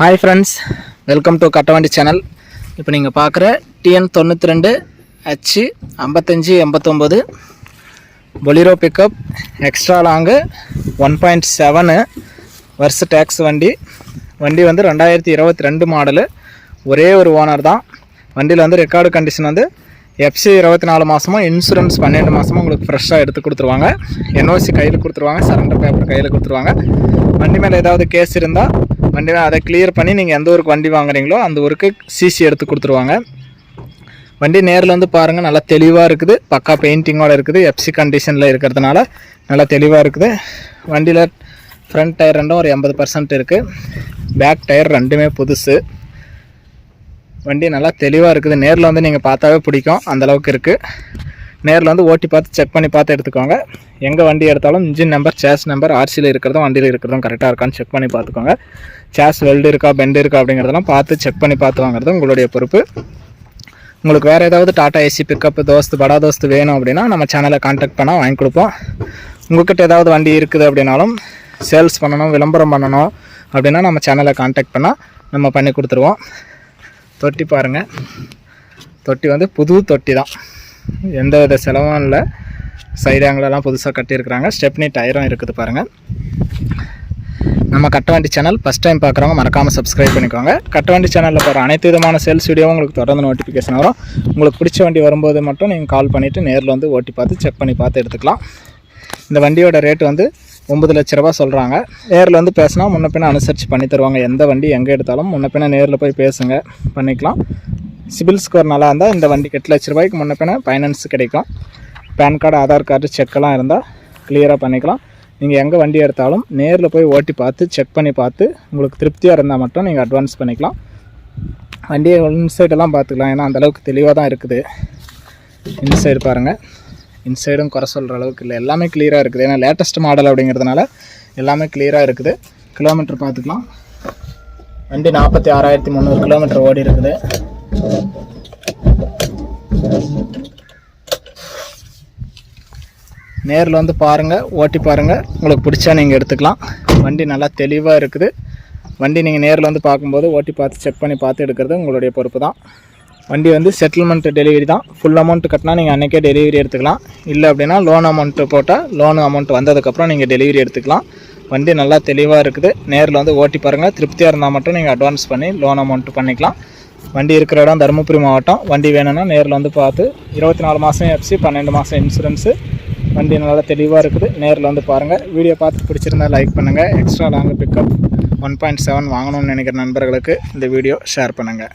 Hi friends welcome to Kattavandi channel இப்போ நீங்கள் பார்க்குற டிஎன் தொண்ணூற்றி ரெண்டு ஹச்சு ஐம்பத்தஞ்சு எண்பத்தொம்போது bolero pickup extra long one point seven வருஷ டேக்ஸ் வண்டி. வண்டி வந்து ரெண்டாயிரத்தி இருபத்தி ரெண்டு மாடலு ஒரே ஒரு ஓனர் தான். வண்டியில் வந்து ரெக்கார்டு கண்டிஷன் வந்து எஃப்சி இருபத்தி நாலு மாதமும் இன்சூரன்ஸ் பன்னெண்டு மாதமும் உங்களுக்கு ஃப்ரெஷ்ஷாக எடுத்து கொடுத்துருவாங்க. என்ஓசி கையில் கொடுத்துருவாங்க சரண்டர் பேப்பர் கையில் கொடுத்துருவாங்க. வண்டி மேலே ஏதாவது கேஸ் இருந்தால் வண்டி அதை கிளியர் பண்ணி நீங்கள் எந்த ஊருக்கு வண்டி வாங்குறீங்களோ அந்த ஊருக்கு சிசி எடுத்து கொடுத்துருவாங்க. வண்டி நேரில் வந்து பாருங்கள் நல்லா தெளிவாக இருக்குது. பக்கா பெயிண்டிங்கோட இருக்குது. எஃப்சி கண்டிஷனில் இருக்கிறதுனால நல்லா தெளிவாக இருக்குது. வண்டியில் ஃப்ரண்ட் டயர் ரெண்டும் ஒரு எண்பது பர்சன்ட் இருக்குது பேக் டயர் ரெண்டுமே புதுசு. வண்டி நல்லா தெளிவாக இருக்குது. நேரில் வந்து நீங்கள் பார்த்தாவே பிடிக்கும். அந்தளவுக்கு இருக்குது நேரில் வந்து ஓட்டி பார்த்து செக் பண்ணி பார்த்து எடுத்துக்கோங்க. எங்கே வண்டி எடுத்தாலும் இன்ஜின் நம்பர் சேஸ் நம்பர் ஆர்சியில் இருக்கிறதும் வண்டியில் இருக்கிறதும் கரெக்டாக இருக்கான்னு செக் பண்ணி பார்த்துக்கோங்க. சேஸ் வெல்டு இருக்கா பெண்டு இருக்கா அப்படிங்கிறதெல்லாம் பார்த்து செக் பண்ணி பார்த்து வாங்குறது உங்களுடைய பொறுப்பு. உங்களுக்கு வேறு ஏதாவது டாடா ஏசி பிக்கப் தோஸ்து படா தோஸ்து வேணும் அப்படின்னா நம்ம சேனலை காண்டாக்ட் பண்ணால் வாங்கி கொடுப்போம். உங்கள்கிட்ட ஏதாவது வண்டி இருக்குது அப்படின்னாலும் சேல்ஸ் பண்ணணும் விளம்பரம் பண்ணணும் அப்படின்னா நம்ம சேனலை காண்டாக்ட் பண்ணால் நம்ம பண்ணி கொடுத்துருவோம். தொட்டி பாருங்கள் தொட்டி வந்து புது தொட்டி தான். எந்த வித செலவும் இல்லை. சைடு ஆங்கிலெல்லாம் புதுசாக கட்டியிருக்கிறாங்க. ஸ்டெப்னி டயரும் இருக்குது பாருங்கள் நம்ம கட்டவண்டி சேனல் ஃபஸ்ட் டைம் பார்க்குறவங்க மறக்காமல் சப்ஸ்கிரைப் பண்ணிக்கோங்க. கட்டவண்டி சேனலில் போகிற அனைத்து விதமான சேல்ஸ் வீடியோவும் உங்களுக்கு தொடர்ந்து நோட்டிஃபிகேஷன் வரும். உங்களுக்கு பிடிச்ச வண்டி வரும்போது மட்டும் நீங்கள் கால் பண்ணிவிட்டு நேரில் வந்து ஓட்டி பார்த்து செக் பண்ணி பார்த்து எடுத்துக்கலாம். இந்த வண்டியோட ரேட் வந்து ஒம்பது லட்ச ரூபா சொல்கிறாங்க நேரில் வந்து பேசினா முன்ன பின்ன அனுசரித்து பண்ணி தருவாங்க. எந்த வண்டி எங்கே எடுத்தாலும் முன்ன பின்ன நேரில் போய் பேசுங்க. பண்ணிக்கலாம். சிபில் ஸ்கோர் நல்லா இருந்தால் இந்த வண்டி எட்டு லட்ச ரூபாய்க்கு முன்ன பின்ன ஃபைனான்ஸ் கிடைக்கும். பேன் கார்டு ஆதார் கார்டு செக்கெல்லாம் இருந்தால் கிளியராக பண்ணிக்கலாம். நீங்கள் எங்கே வண்டி எடுத்தாலும் நேரில் போய் ஓட்டி பார்த்து செக் பண்ணி பார்த்து உங்களுக்கு திருப்தியாக இருந்தால் மட்டும் நீங்கள் அட்வான்ஸ் பண்ணிக்கலாம். வண்டியை இன்சைடெல்லாம் பார்த்துக்கலாம். ஏன்னா அந்தளவுக்கு தெளிவாக தான் இருக்குது. இன்சைடு பாருங்கள் இன்சைடும் குறை சொல்கிற அளவுக்கு இல்லை. எல்லாமே கிளியராக இருக்குது. ஏன்னா லேட்டஸ்ட் மாடல் அப்படிங்கிறதுனால எல்லாமே கிளியராக இருக்குது. கிலோமீட்டர் பார்த்துக்கலாம். வண்டி நாற்பத்தி ஆறாயிரத்தி முந்நூறு கிலோமீட்டர் ஓடி இருக்குது. நேரில் வந்து பாருங்கள் ஓட்டி பாருங்கள் உங்களுக்கு பிடிச்சா நீங்கள் எடுத்துக்கலாம். வண்டி நல்லா தெளிவாக இருக்குது. வண்டி நீங்கள் நேரில் வந்து பார்க்கும்போது ஓட்டி பார்த்து செக் பண்ணி பார்த்து எடுக்கிறது உங்களுடைய பொறுப்பு தான். வண்டி வந்து செட்டில்மெண்ட் டெலிவரி தான். ஃபுல் அமௌண்ட் கட்டினா நீங்கள் அன்றைக்கே டெலிவரி எடுத்துக்கலாம். இல்லை அப்படின்னா லோன் அமௌண்ட்டு போட்டால் லோன் அமௌண்ட் வந்ததுக்கப்புறம் நீங்கள் டெலிவரி எடுத்துக்கலாம். வண்டி நல்லா தெளிவாக இருக்குது. நேரில் வந்து ஓட்டி பாருங்கள் திருப்தியாக இருந்தால் மட்டும் நீங்கள் அட்வான்ஸ் பண்ணி லோன் அமௌண்ட் பண்ணிக்கலாம். வண்டி இருக்கிற இடம் தருமபுரி மாவட்டம். வண்டி வேணும்னா நேரில் வந்து பார்த்து இருபத்தி நாலு மாதம் எஃப்சி பன்னெண்டு மாதம் இன்சூரன்ஸு வண்டி நல்லா தெளிவாக இருக்குது. நேரில் வந்து பாருங்கள் வீடியோ பார்த்து பிடிச்சிருந்தா லைக் பண்ணுங்கள் extra long pickup one point seven வாங்கணும்னு நினைக்கிற நண்பர்களுக்கு இந்த வீடியோ ஷேர் பண்ணுங்கள்